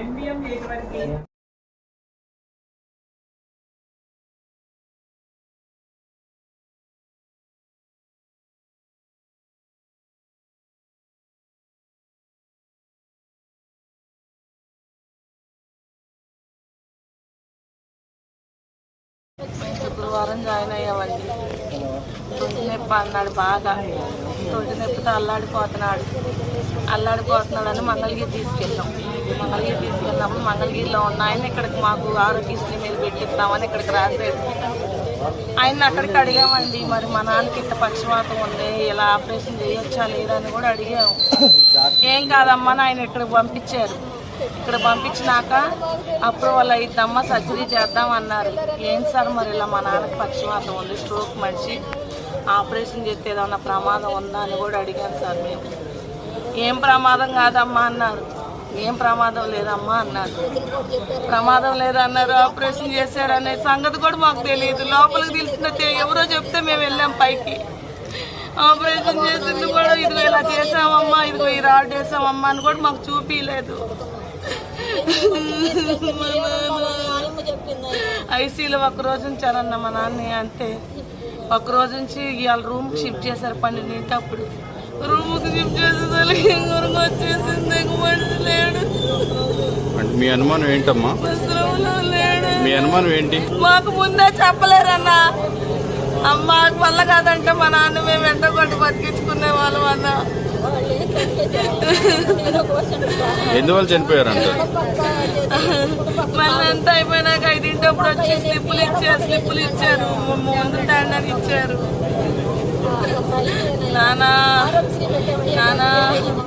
MBM एक बार के। వారం జాయిన్ అయ్యామండి తొంటి నొప్పి అన్నాడు బాగా. తొంటి నొప్పితో అల్లాడిపోతున్నాడు. అల్లాడిపోతున్నాడని మంగళగిరి తీసుకెళ్ళాం. మంగళగిరి తీసుకెళ్ళినప్పుడు మంగళగిరిలో ఉన్న ఆయన ఇక్కడికి మాకు ఆరోగ్యశ్రీ మీద పెట్టిస్తామని ఇక్కడికి రాసేది ఆయన అక్కడికి అడిగామండి. మరి మా నాన్నకి ఇంత పక్షవాతం ఉంది. ఇలా ఆపరేషన్ చేయొచ్చా లేదా అని కూడా అడిగాము. ఏం కాదమ్మా అని ఆయన ఇక్కడికి పంపించారు. ఇక్కడ పంపించినాక అప్రూవల్ అయిద్దమ్మా సర్జరీ చేద్దాం అన్నారు. ఏం సార్ మరి ఇలా మా నాన్నకి పక్షవాతం ఉంది? స్ట్రోక్ మనిషి. ఆపరేషన్ చేస్తే ఏదన్నా ప్రమాదం ఉందా అని కూడా అడిగాను సార్ మేము. ఏం ప్రమాదం కాదమ్మా అన్నారు. ఏం ప్రమాదం లేదమ్మా అన్నారు. ప్రమాదం లేదన్నారు ఆపరేషన్ చేశారనే సంగతి కూడా మాకు తెలియదు. లోపలికి తెలిసినట్టే ఎవరో చెప్తే మేము వెళ్ళాం పైకి. ఆపరేషన్ చేసింది కూడా ఇదిగో ఇలా చేసామమ్మా ఇదిగో ఈ రాడ్ చేసామమ్మా అని కూడా మాకు చూపించలేదు ఐసీలో ఒక రోజు ఉంచారన్న మా నాన్న అంతే ఒక రోజు నుంచి ఇవాళ రూమ్ షిఫ్ట్ చేశారు పన్నెండింటి అప్పుడు. రూమ్కి షిఫ్ట్ చేసేదానికి ఇంకొరకు వచ్చేసింది? మనిషి లేడు. అంటే మీ అనుమానం ఏంటమ్మా? లేడు. మీ అనుమానం ఏంటి? మాకు ముందే చెప్పలేరన్నా. అమ్మ వల్ల కాదంటే మా నాన్న మేము ఎంతో కొంత బతికించుకునే వాళ్ళం అన్న. ఎందువల్ల చనిపోయారంట? మళ్ళీ అంతా అయిపోయినాక ఐదింటప్పుడు వచ్చి స్లిప్పులు ఇచ్చారు స్లిప్పులు ఇచ్చారు. ముందు టెండర్ ఇచ్చారు. నానా నానా.